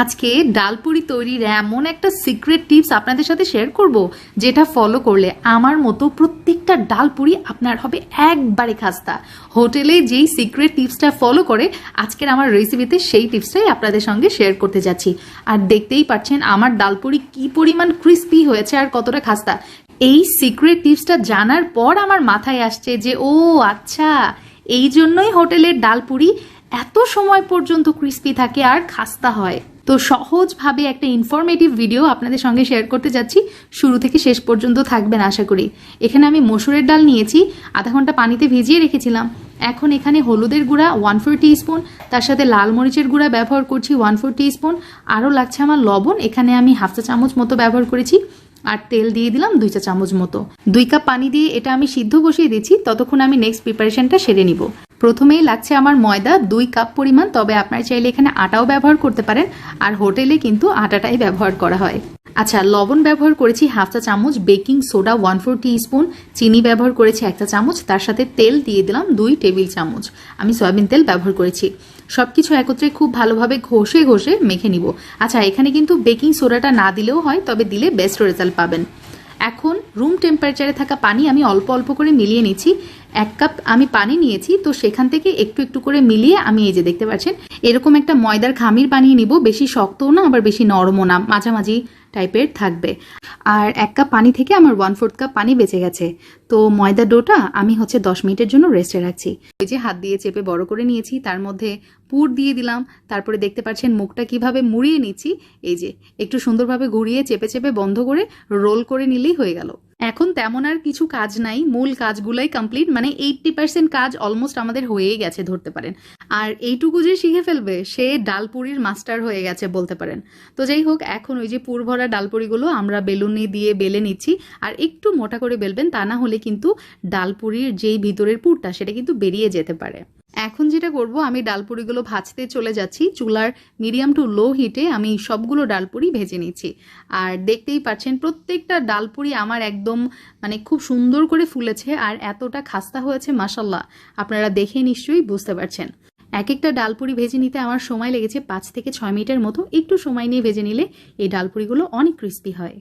আজকে ডালপুরি তৈরির এমন একটা সিক্রেট টিপস আপনাদের সাথে শেয়ার করব, যেটা ফলো করলে আমার মতো প্রত্যেকটা ডালপুরি আপনার হবে একবারে খাস্তা। হোটেলে যেই সিক্রেট টিপসটা ফলো করে, আজকের আমার রেসিপিতে সেই টিপসটাই আপনাদের সঙ্গে শেয়ার করতে যাচ্ছি। আর দেখতেই পাচ্ছেন আমার ডালপুরি কি পরিমাণ ক্রিস্পি হয়েছে আর কতটা খাস্তা। এই সিক্রেট টিপসটা জানার পর আমার মাথায় আসছে যে, ও আচ্ছা এই জন্যই হোটেলের ডালপুরি এত সময় পর্যন্ত ক্রিস্পি থাকে আর খাস্তা হয়। তো সহজভাবে একটা ইনফরমেটিভ ভিডিও আপনাদের সঙ্গে শেয়ার করতে যাচ্ছি। শুরু থেকে শেষ পর্যন্ত থাকবেন আশা করি। এখানে আমি মসুরের ডাল নিয়েছি, আধা ঘণ্টা পানিতে ভিজিয়ে রেখেছিলাম। এখন এখানে হলুদের গুঁড়া ওয়ান ফোর স্পুন তার সাথে লাল মরিচের গুঁড়া ব্যবহার করছি ওয়ান ফোর স্পুন আরও লাগছে আমার লবণ, এখানে আমি হাফ চা চামচ মতো ব্যবহার করেছি। আর তেল দিয়ে দিলাম দুই চা চামচ মতো। দুই কাপ পানি দিয়ে এটা আমি সিদ্ধ বসিয়ে দিচ্ছি, ততক্ষণ আমি নেক্সট প্রিপারেশনটা সেরে নিব। প্রথমেই লাগছে আমার ময়দা, দুই কাপ পরিমাণ, তবে আপনারা চাইলে এখানে আটাও ব্যবহার করতে পারেন, আর হোটেলে কিন্তু আটাটাই ব্যবহার করা হয়। আচ্ছা লবণ ব্যবহার করেছি হাফ চা চামচ, baking soda one four spoon চিনি ব্যবহার করেছি একটা চামচ, তার সাথে তেল দিয়ে দিলাম দুই টেবিল চামচ। আমি সয়াবিন তেল ব্যবহার করেছি। সবকিছু একত্রে খুব ভালোভাবে ঘষে ঘষে মেখে নিব। আচ্ছা এখানে কিন্তু বেকিং সোডাটা না দিলেও হয়, তবে দিলে বেস্ট রেজাল্ট পাবেন। এখন রুম টেম্পারেচারে থাকা পানি আমি অল্প অল্প করে মিলিয়ে নিচ্ছি। এক কাপ আমি পানি নিয়েছি, তো সেখান থেকে একটু একটু করে মিলিয়ে আমি এই যে দেখতে পাচ্ছেন, এরকম একটা ময়দার খামির বানিয়ে নিব। বেশি শক্তও না, আবার বেশি নরমও না, মাঝামাঝি টাইপের থাকবে। আর এক কাপ পানি থেকে আমার ওয়ান ফোর্থ কাপ পানি বেঁচে গেছে। তো ময়দা ডোটা আমি হচ্ছে দশ মিনিটের জন্য রেস্টে রাখছি। ওই যে হাত দিয়ে চেপে বড় করে নিয়েছি, তার মধ্যে পুর দিয়ে দিলাম। তারপরে দেখতে পাচ্ছেন মুখটা কীভাবে মুড়িয়ে নিচ্ছি। এই যে একটু সুন্দরভাবে ঘুরিয়ে চেপে চেপে বন্ধ করে রোল করে নিলেই হয়ে গেল। এখন তেমন আর কিছু কাজ নাই, মূল কাজগুলাই কমপ্লিট মানে এইটটি পার্সেন্ট কাজ অলমোস্ট আমাদের হয়েই গেছে ধরতে পারেন। আর এইটুকু যে শিখে ফেলবে, সে ডালপুরির মাস্টার হয়ে গেছে বলতে পারেন। তো যাই হোক, এখন ওই যে পুর ভরা ডালপুরিগুলো আমরা বেলুনি দিয়ে বেলে নিচ্ছি, আর একটু মোটা করে বেলবেন, তা না হলে কিন্তু ডালপুরির যেই ভিতরের পুরটা, সেটা কিন্তু বেরিয়ে যেতে পারে। এখন যেটা করব, আমি ডালপুরিগুলো ভাজতে চলে যাচ্ছি। চুলার মিডিয়াম টু লো হিটে আমি সবগুলো ডালপুরি ভেজে নিচ্ছি। আর দেখতেই পাচ্ছেন, প্রত্যেকটা ডালপুরি আমার একদম মানে খুব সুন্দর করে ফুলেছে আর এতটা খাস্তা হয়েছে মাসাল্লাহ আপনারা দেখে নিশ্চয়ই বুঝতে পারছেন। এক একটা ডালপুরি ভেজে নিতে আমার সময় লেগেছে পাঁচ থেকে ছয় মিনিটের মতো। একটু সময় নিয়ে ভেজে নিলে এই ডালপুরিগুলো অনেক ক্রিস্পি হয়।